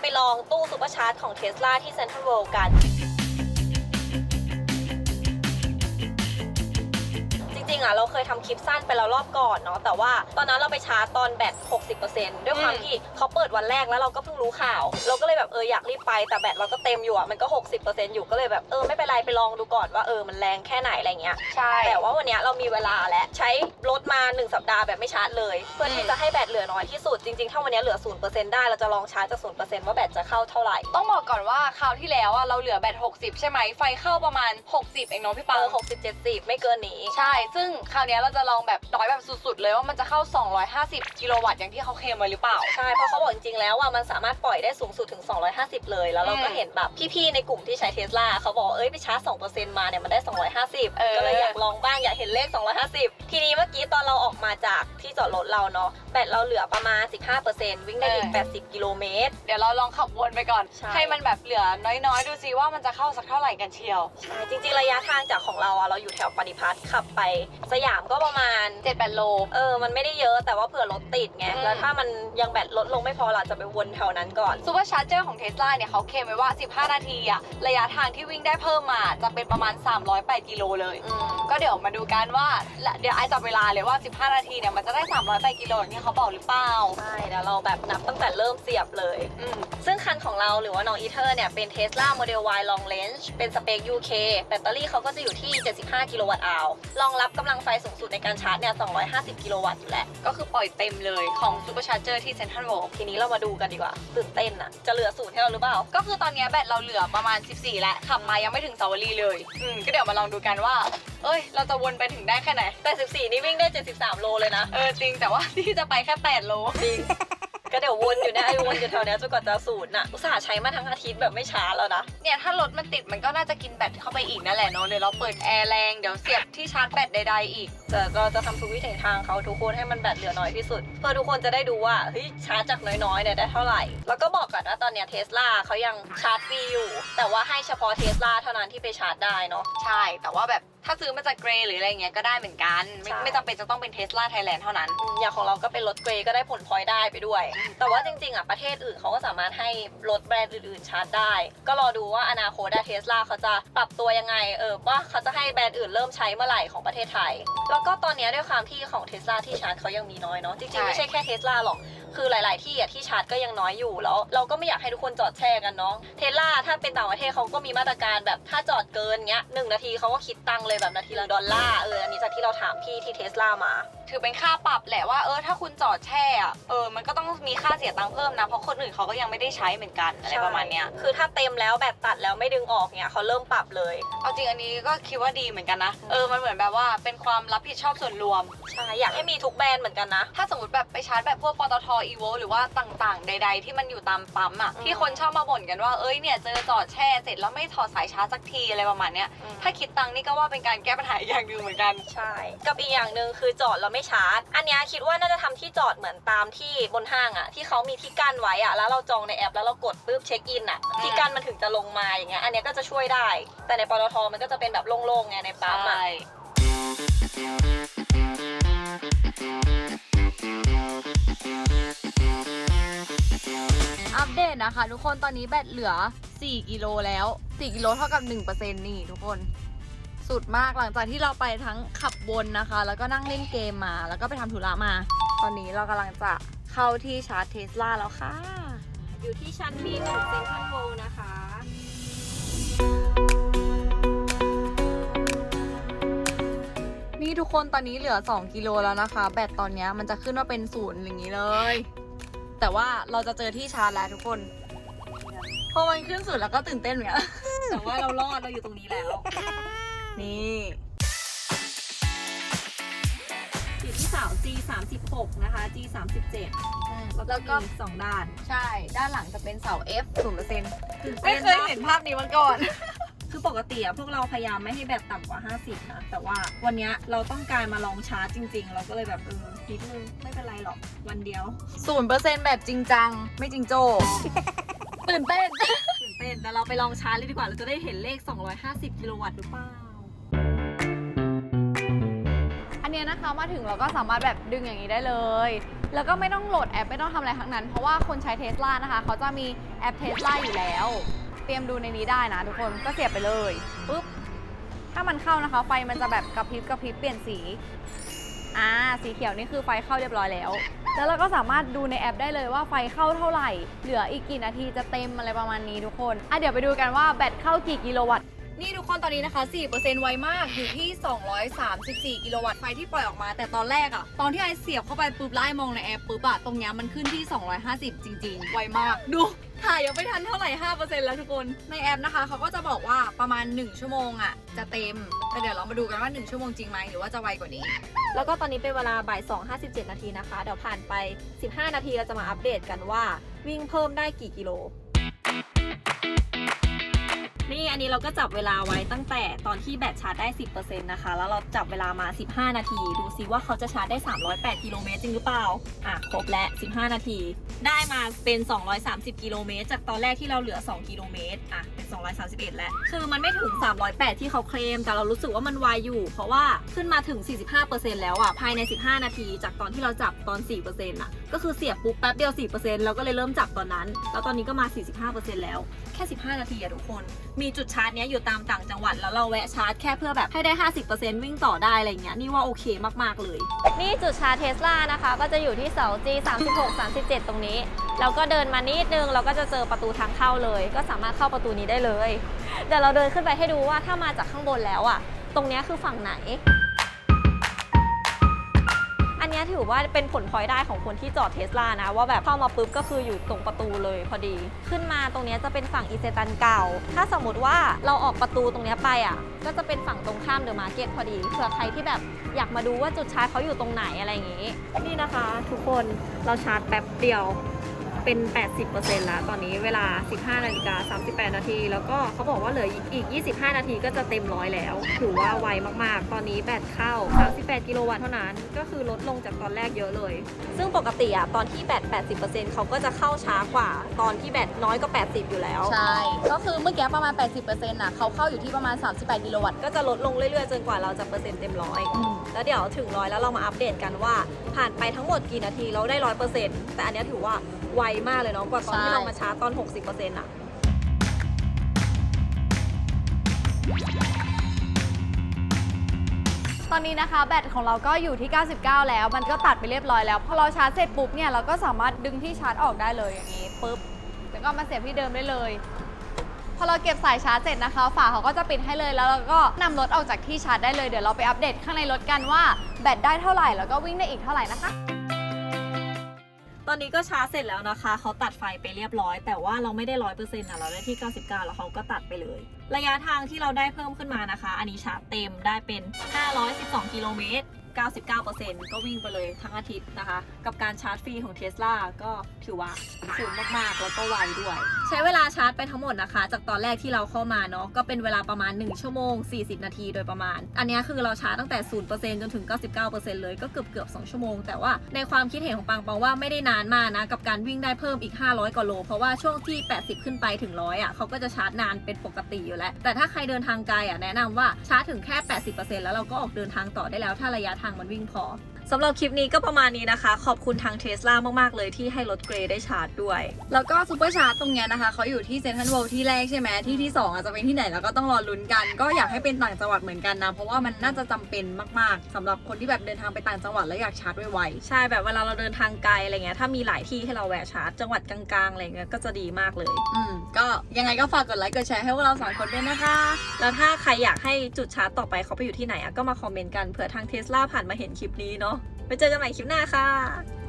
ไปลองตู้ซูเปอร์ชาร์จของเทสลาที่เซ็นทรัลเวิลด์กัน ๆอะเราเคยทำคลิปสั้นไปแล้วรอบก่อนเนาะแต่ว่าตอนนั้นเราไปชาร์จตอนแบต 60%ด้วยความอืมที่เขาเปิดวันแรกแล้วเราก็เพิ่งรู้ข่าว เราก็เลยแบบเอออยากรีบไปแต่แบตเราก็เต็มอยู่อะมันก็ 60%อยู่ก็เลยแบบเออไม่เป็นไรไปลองดูก่อนว่าเออมันแรงแค่ไหนอะไรเงี้ยใช่แต่ว่าวันเนี้ยเรามีเวลาแล้วใช้รถมา 1 สัปดาห์แบบไม่ชาร์จเลย เพื่อที่จะให้แบตเหลือน้อยที่สุดจริงๆถ้าวันเนี้ยเหลือ 0%ได้เราจะลองชาร์จจาก0%ว่าแบตจะเข้าเท่าไหร่ต้องบอกก่อนว่าคราวที่แล้วอะเราเหลือแบต 60 ใช่ไหมไฟเข้าประมาณ 60 เองเนาะพี่เอปังอ60 70 ไม่เกินนี้ ใช่ ซึ่งคราวเนี้ยเราจะลองแบบน้อยแบบสุดๆเลยว่ามันจะเข้า 250 กิโลวัตต์อย่างที่เขาเคลมไว้หรือเปล่า ใช่ เพราะเขาบอกจริงๆแล้วว่ามันสามารถปล่อยได้สูงสุดถึง 250 เลย แล้วเราก็อืมเห็นแบบพี่ๆในกลุ่มที่ใช้เทสลาเขาบอกเอ้ยไปชาร์จ 2%มาเนี่ยมันได้250เออก็เลยอยากลองบ้างอยากเห็นเลข 250 ทีนี้เมื่อกี้ตอนเราออกมาจากที่จอดรถเราเนาะแบตเราเหลือประมาณ 15%วิ่งได้อีก 80 กิโลเมตร เดี๋ยวเราลองขับวนไปก่อนใช่ให้มันแบบเหลือน้อยๆ ดูซิว่ามันจะเข้าสักเท่าไหร่กันเชียว ใช่จริงๆ ระยะทางจากของเราอะเราอยู่แถวปฏิพัฒน์ขับไปสยามก็ประมาณ7-8โล เออ มันไม่ได้เยอะแต่ว่าเผื่อรถติดไง อืม แล้วถ้ามันยังแบตลดลงไม่พอเราจะไปวนแถวนั้นก่อน ซูเปอร์ชาร์เจอร์ของเทสลาเนี่ยเขาเคลมไว้ว่า 15 นาทีอะระยะทางที่วิ่งได้เพิ่มมาจะเป็นประมาณ 308กิโลเลย อืม ก็เดี๋ยวมาดูกันว่าเดี๋ยวไอจับเวลาเลยว่า 15 นาทีเนี่ยมันจะได้ 308กิโลอย่างที่เขาบอกหรือเปล่าใช่เดี๋ยวเราแบบนับตั้งแต่เริ่มเสียบเลย อืม ซึ่งคันของเราหรือว่าน้องอีเทอร์เนี่ย เป็น Tesla Model Y Long Range เป็นสเปค UK แบตเตอรี่เขาก็จะอยู่ที่ 75 กิโลวัตต์อาวรองรับกำลังลังไฟสูงสุดในการชาร์จเนี่ย 250 กิโลวัตต์อยู่แล้ว ก็คือปล่อยเต็มเลยของซูเปอร์ชาร์เจอร์ที่เซ็นทรัลเวิลด์ทีนี้เรามาดูกันดีกว่า ตื่นเต้นอะจะเหลือศูนย์ให้เราหรือเปล่า ก็คือตอนเนี้ยแบตเราเหลือประมาณ 14 แล้วขับมายังไม่ถึงสาวรีเลย อืม ก็เดี๋ยวมาลองดูกันว่า เอ้ย เราจะวนไปถึงได้แค่ไหนแต่ 14 นี่วิ่งได้ 73 โลเลยนะ เออจริงแต่ว่าที่จะไปแค่ 8 โลจริง ก็เดี๋ยววนอยู่เนี่ยไอ้วนอยู่แถวเนี้ยจนกว่าจะศูนย์อะอุตส่าห์ใช้มาทั้งอาทิตย์แบบไม่ช้าแล้วนะ เนี่ยถ้ารถมันติดมันก็น่าจะกินแบตเข้าไปอีกนั่นแหละเนาะเลยเราเปิดแอร์แรงเดี๋ยวเสียบที่ชาร์จแบตใดๆอีก แต่เราจะทำทุกวิถีทางเขาทุกคนให้มันแบตเหลือน้อยที่สุด เพื่อทุกคนจะได้ดูว่าเฮ้ยชาร์จจากน้อยๆเนี่ยได้เท่าไหร่ แล้วก็บอกก่อนว่าตอนเนี้ยเทสลาเขายังชาร์จฟรีอยู่ แต่ว่าให้เฉพาะเทสลาเท่านั้นที่ไปชาร์จได้เนาะ ใช่ แต่ว่าแบบถ้าซื้อมาจากเกรย์หรืออะไรเงี้ยก็ได้เหมือนกัน ไม่ใช่ ไม่จำเป็นจะต้องเป็นเทสลาไทยแลนด์เท่านั้นอืมอย่างของเราก็เป็นรถเกรย์ก็ได้ผลพลอยได้ไปด้วย แต่ว่าจริงๆอะประเทศอื่นเขาก็สามารถให้รถแบรนด์อื่นๆชาร์จได้ ก็รอดูว่าอนาคตเทสลาเขาจะปรับตัวยังไง เออว่าเขาจะให้แบรนด์อื่นเริ่มใช้เมื่อไหร่ของประเทศไทยแล้วก็ตอนเนี้ยด้วยความที่ของเทสลาที่ชาร์จเขายังมีน้อยเนาะจริงๆไม่ใช่แค่เทสลาหรอก คือหลาย ๆ ที่อะที่ชาร์จก็ยังน้อยอยู่แล้ว เราก็ไม่อยากให้ทุกคนจอดแช่กันเนาะเทสลาถ้าเป็นต่างประเทศเขาก็มีมาตรการแบบถ้าจอดเกินเงี้ยหนึ่งนาทีเขาก็คิดตังค์เลยแบบนาทีละดอลลาร์เอออันนี้จากที่เราถามพี่ที่เทสลามา ถือเป็นค่าปรับแหละว่าเออถ้าคุณจอดแช่อะเออมันก็ต้องมีค่าเสียตังค์เพิ่มนะเพราะคนอื่นเขาก็ยังไม่ได้ใช้เหมือนกันอะไรประมาณเนี้ยคือถ้าเต็มแล้วแบตตัดแล้วไม่ดึงออกเนี่ยเขาเริ่มปรับเลย เอาจริงอันนี้ก็คิดว่าดีเหมือนกันนะเออมันเหมือนแบบว่าเป็นความรับผิดชอบส่วนรวมใช่อยากให้มีทุกแบรนด์เหมือนกันนะ ถ้าสมมติแบบไปชาร์จแบบพวกปตทอีโวหรือว่าต่างๆ ใด ๆ ที่มันอยู่ตามปั๊มอะอืมที่คนชอบมาบ่นกันว่าเอ้ยเนี่ยเจอจอดแช่เสร็จแล้วไม่ถอดสายชาร์จสักทีอะไรประมาณเนี้ยถ้าคิดตังค์นี่ก็ว่าเป็นการแก้ปัญหาอีกอย่างหนึ่งเหมือนกันใช่ กับอีกอย่างหนึ่งคือจอดแล้วไม่ชาร์จ อันเนี้ยคิดว่าน่าจะทำที่จอดเหมือนตามที่บนห้างอะที่เขามีที่กั้นไว้อะแล้วเราจองในแอป แล้วเรากดปุ๊บเช็คอินอะที่กั้นมันถึงจะลงมาอย่างเงี้ยอันเนี้ยก็จะช่วยได้ แต่ในปตทมันก็จะเป็นแบบโล่งๆไงในปั๊มอะ ปเดตนะคะ ทุกคนตอนนี้แบตเหลือ 4 กิโลแล้ว 4 กิโลเท่ากับ 1%นี่ทุกคน สุดมากหลังจากที่เราไปทั้งขับวนนะคะ แล้วก็นั่งเล่นเกมมา แล้วก็ไปทำธุระมา ตอนนี้เรากำลังจะเข้าที่ชาร์จเทสลาแล้วค่ะ อยู่ที่ชั้น B1 เซ็นทรัลโวนะคะนี่ทุกคนตอนนี้เหลือ 2 กิโลแล้วนะคะ แบตตอนนี้มันจะขึ้นว่าเป็นศูนย์อย่างนี้เลย แต่ว่าเราจะเจอที่ชาร์จแล้วทุกคน พอมันขึ้นสุดแล้วก็ตื่นเต้นเหมือนกันแต่ว่าเรารอดเราอยู่ตรงนี้แล้ว นี่อยู่ที่เสา G 36นะคะ G 37แล้วก็แล้วก็มีสองด้าน嗯ใช่ ด้านหลังจะเป็นเสา F 0%ไม่ไม่เคยเห็นภาพนี้มาก่อน คือปกติอะพวกเราพยายามไม่ให้แบตต่ำกว่า 50 นะ แต่ว่าวันเนี้ยเราต้องการมาลองชาร์จจริง ๆ เราก็เลยแบบเออนิดนึงไม่เป็นไรหรอกวันเดียว0%แบบจริงจัง ไม่จริงโจ้ ตื่นเต้น ตื่นเต้นแต่เราไปลองชาร์จเลยดีกว่าเราจะได้เห็นเลข 250 กิโลวัตต์หรือเปล่า อันเนี้ยนะคะมาถึงเราก็สามารถแบบดึงอย่างนี้ได้เลย แล้วก็ไม่ต้องโหลดแอปไม่ต้องทำอะไรทั้งนั้น เพราะว่าคนใช้เทสลานะคะ เขาจะมีแอปเทสลาอยู่แล้วเตรียมดูในนี้ได้นะทุกคนก็เสียบไปเลยปุ๊บถ้ามันเข้านะคะ ไฟมันจะแบบกระพริบกระพริบเปลี่ยนสีอ่าสีเขียวนี่คือไฟเข้าเรียบร้อยแล้ว แล้วเราก็สามารถดูในแอปได้เลยว่าไฟเข้าเท่าไหร่ เหลืออีกกี่นาทีจะเต็มอะไรประมาณนี้ทุกคนอะเดี๋ยวไปดูกันว่าแบตเข้ากี่กิโลวัตต์ นี่ทุกคนตอนนี้นะคะ4%ไวมากอยู่ที่ 234 กิโลวัตต์ไฟที่ปล่อยออกมา แต่ตอนแรกอะตอนที่ไอเสียบเข้าไปปุ๊บไล่มองในแอปปุ๊บอะตรงเนี้ยมันขึ้นที่ 250 จริง ๆ ไวมากดูถ่ายยังไม่ทันเท่าไหร่ 5%แล้วทุกคน ในแอปนะคะเขาก็จะบอกว่าประมาณ 1 ชั่วโมงอะจะเต็ม แต่เดี๋ยวเรามาดูกันว่า 1 ชั่วโมงจริงไหมหรือว่าจะไวกว่านี้ แล้วก็ตอนนี้เป็นเวลาบ่าย2 57 นาทีนะคะ เดี๋ยวผ่านไป 15 นาทีเราจะมาอัปเดตกันว่า วิ่งเพิ่มได้กี่กิโล นี่อันนี้เราก็จับเวลาไว้ตั้งแต่ตอนที่แบตชาร์จได้ 10%นะคะ แล้วเราจับเวลามา 15 นาที ดูซิว่าเขาจะชาร์จได้ 308 กิโลเมตรจริงหรือเปล่า อะ ครบแล้ว 15 นาที ได้มาเป็น 230 กิโลเมตร จากตอนแรกที่เราเหลือ 2 กิโลเมตร อะ เป็น 231 แล้ว คือมันไม่ถึง 308 ที่เขาเคลม แต่เรารู้สึกว่ามันไวอยู่ เพราะว่าขึ้นมาถึง 45%แล้วอะ ภายใน 15 นาที จากตอนที่เราจับตอน 4%อะ ก็คือเสียบปุ๊บแป๊บเดียว4%แล้วก็เลยเริ่มจับตอนนั้น แล้วตอนนี้ก็มา 45%แล้ว แค่ 15 นาทีอะทุกคนมีจุดชาร์จเนี้ยอยู่ตามต่างจังหวัด แล้วเราแวะชาร์จแค่เพื่อแบบให้ได้ 50%วิ่งต่อได้อะไรเงี้ยนี่ว่าโอเคมากๆเลย นี่จุดชาร์จเทสลานะคะ ก็จะอยู่ที่เสา G 36 37 ตรงนี้แล้วก็เดินมานิดนึงเราก็จะเจอประตูทางเข้าเลย ก็สามารถเข้าประตูนี้ได้เลยเดี๋ยวเราเดินขึ้นไปให้ดูว่าถ้ามาจากข้างบนแล้วอะตรงเนี้ยคือฝั่งไหน นี้ถือว่าเป็นผลพลอยได้ของคนที่จอดเทสลานะ ว่าแบบเข้ามาปุ๊บก็คืออยู่ตรงประตูเลยพอดี ขึ้นมาตรงนี้จะเป็นฝั่งอีเซตันเก่า ถ้าสมมติว่าเราออกประตูตรงนี้ไปอะก็จะเป็นฝั่งตรงข้ามเดอะมาร์เก็ตพอดีเผื่อใครที่แบบอยากมาดูว่าจุดชาร์จเขาอยู่ตรงไหนอะไรอย่างงี้ นี่นะคะ ทุกคนเราชาร์จแป๊บเดียว เป็น 80%แล้วตอนนี้เวลา 15นาฬิกา38 นาที แล้วก็เขาบอกว่าเหลืออีก 25 นาทีก็จะเต็มร้อยแล้ว ถือว่าไวมากๆ ตอนนี้แบตเข้า 38 กิโลวัตต์เท่านั้น ก็คือลดลงจากตอนแรกเยอะเลย ซึ่งปกติอะตอนที่แบต 80%เขาก็จะเข้าช้ากว่า ตอนที่แบตน้อยกว่า80 อยู่แล้ว ใช่ ก็คือเมื่อกี้ประมาณ 80%น่ะเขาเข้าอยู่ที่ประมาณ 38 กิโลวัตต์ ก็จะลดลงเรื่อยๆ จนกว่าเราจะเปอร์เซ็นต์เต็มร้อย แล้วเดี๋ยวถึงร้อยแล้วเรามาอัปเดตกันว่า ผ่านไปทั้งหมดกี่นาทีเราได้ร้อยเปอร์เซ็นต์แต่อันเนี้ยถือว่า ไวมากเลยเนาะกว่าตอนที่ใช่เรามาชาร์จตอน 60%อะตอนนี้นะคะแบตของเราก็อยู่ที่ 99 แล้ว มันก็ตัดไปเรียบร้อยแล้ว พอเราชาร์จเสร็จปุ๊บเนี่ยเราก็สามารถดึงที่ชาร์จออกได้เลยอย่างนี้ปุ๊บ แล้วก็มาเสียบที่เดิมได้เลย พอเราเก็บสายชาร์จเสร็จนะคะ ฝาเขาก็จะปิดให้เลย แล้วเราก็นำรถออกจากที่ชาร์จได้เลย เดี๋ยวเราไปอัปเดตข้างในรถกันว่าแบตได้เท่าไหร่ แล้วก็วิ่งได้อีกเท่าไหร่นะคะ ตอนนี้ก็ชาร์จเสร็จแล้วนะคะ เขาตัดไฟไปเรียบร้อย แต่ว่าเราไม่ได้ร้อยเปอร์เซ็นต์นะเราได้ที่ 99 แล้วเขาก็ตัดไปเลย ระยะทางที่เราได้เพิ่มขึ้นมานะคะ อันนี้ชาร์จเต็มได้เป็น 512 กิโลเมตร 99%ก็วิ่งไปเลยทั้งอาทิตย์นะคะ กับการชาร์จฟรีของ Tesla ก็ถือว่าสูงมากๆ แล้วก็ไวด้วย ใช้เวลาชาร์จไปทั้งหมดนะคะ จากตอนแรกที่เราเข้ามาเนาะก็เป็นเวลาประมาณ 1 ชั่วโมง 40 นาทีโดยประมาณ อันนี้คือเราชาร์จตั้งแต่ 0%จนถึง 99%เลยก็เกือบเกือบ2ชั่วโมง แต่ว่าในความคิดเห็นของปังปังว่าไม่ได้นานมากนะ กับการวิ่งได้เพิ่มอีก 500กว่าโล เพราะว่าช่วงที่ 80 ขึ้นไปถึง 100อะเขาก็จะชาร์จนานเป็นปกติอยู่แล้ว แต่ถ้าใครเดินทางไกลอะแนะนำว่าชาร์จถึงแค่ 80%แล้วเราก็ออกเดินทางต่อได้แล้วถ้าระยะทางมันวิ่งพอสำหรับคลิปนี้ก็ประมาณนี้นะคะ ขอบคุณทางเท s l a มากๆเลยที่ให้รถเกรย์ได้ชาร์จด้วย แล้วก็ซูเปอร์ชาร์จตรงเนี้ยนะคะเขาอยู่ที่เซนทรัลเวิลด์ที่แรกใช่ไหมที่ที่ 2 อาจจะเป็นที่ไหนแล้วก็ต้องรอลุ้นกัน ก็อยากให้เป็นต่างจังหวัดเหมือนกันนะ เพราะว่ามันน่าจะจำเป็นมากๆสำหรับคนที่แบบเดินทางไปต่างจังหวัดแล้วอยากชาร์จไวใช่แบบเวลาเราเดินทางไกลอะไรเงี้ยถ้ามีหลายที่ให้เราแวะชาร์จจังหวัดกลางๆอะไรเงี้ยก็จะดีมากเลยๆอืมก็ยังไงก็ฝากกดไลค์กดแชร์ให้พวกเราสองคนด้วยนะคะแล้วถ้าใครอยากให้จุดชาร์จต่อไปเขาไปอยู่ที่ไหนอะก็มาคอมเมนต์กันเผื่อทางเท s l a ผ่านมาเห็นคลิปนี้เนาะ ไปเจอกันใหม่คลิปหน้าค่ะ